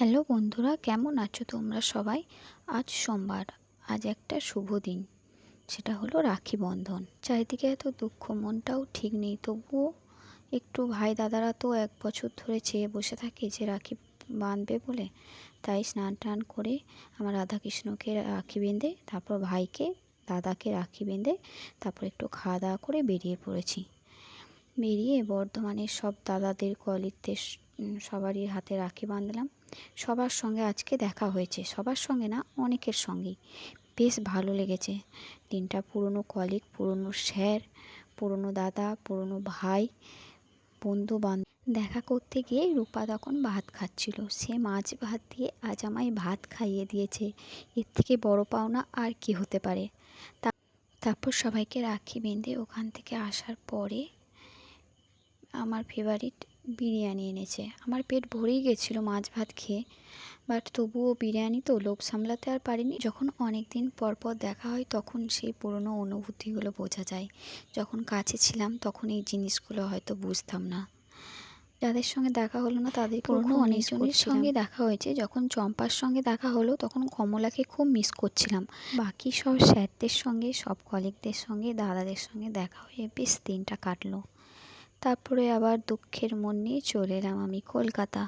Hello বন্ধুরা, কেমন আছো তোমরা সবাই? আজ সোমবার, আজ একটা শুভ দিন। সেটা হলো রাখি বন্ধন। চারিদিকে এত দুঃখ, মনটাও ঠিক নেই। তবুও একটু ভাই দাদারা তো এক বছর ধরে চেয়ে বসে থাকে যে রাখি বাঁধবে বলে। তাই স্নান টান করে আমার রাধাকৃষ্ণকে রাখি বেঁধে, তারপর ভাইকে, দাদাকে রাখি বেঁধে, তারপর একটু খাওয়া দাওয়া করে বেরিয়ে পড়েছি। বেরিয়ে বর্ধমানের সব দাদাদের কলিগদের সবারই হাতে রাখি বাঁধলাম। সবার সঙ্গে আজকে দেখা হয়েছে। সবার সঙ্গে না, অনেকের সঙ্গেই। বেশ ভালো লেগেছে। দিনটা পুরনো কলিগ পুরনো স্যার পুরনো দাদা, পুরনো ভাই বন্ধু বান্ধব দেখা করতে গিয়ে রূপা তখন ভাত খাচ্ছিল। সে মাছ ভাত দিয়ে আজ আমায় ভাত খাইয়ে দিয়েছে। এর থেকে বড় পাওনা আর কি হতে পারে? তারপর সবাইকে রাখি বেঁধে ওখান থেকে আসার পরে আমার ফেভারিট বিরিয়ানি এনেছে। আমার পেট ভরেই গেছিল মাছ ভাত খেয়ে বাট তবুও বিরিয়ানি তো লোভ সামলাতে আর পারিনি। যখন অনেক দিন পর পর দেখা হয় তখন সেই পুরনো অনুভূতিগুলো বোঝা যায়। যখন কাছে ছিলাম তখন এই জিনিসগুলো হয়তো বুঝতাম না। যাদের সঙ্গে দেখা হলো না তাদের পুরনো অনেকজনের সঙ্গে দেখা হয়েছে। যখন চম্পার সঙ্গে দেখা হলো তখন কমলাকে খুব মিস করছিলাম। বাকি সব স্যারদের সঙ্গে সব কলিগদের সঙ্গে দাদাদের সঙ্গে দেখা হয়ে বেশ দিনটা কাটলো। তারপরে আবার দুঃখের মন নিয়ে চলে এলাম আমি কলকাতা।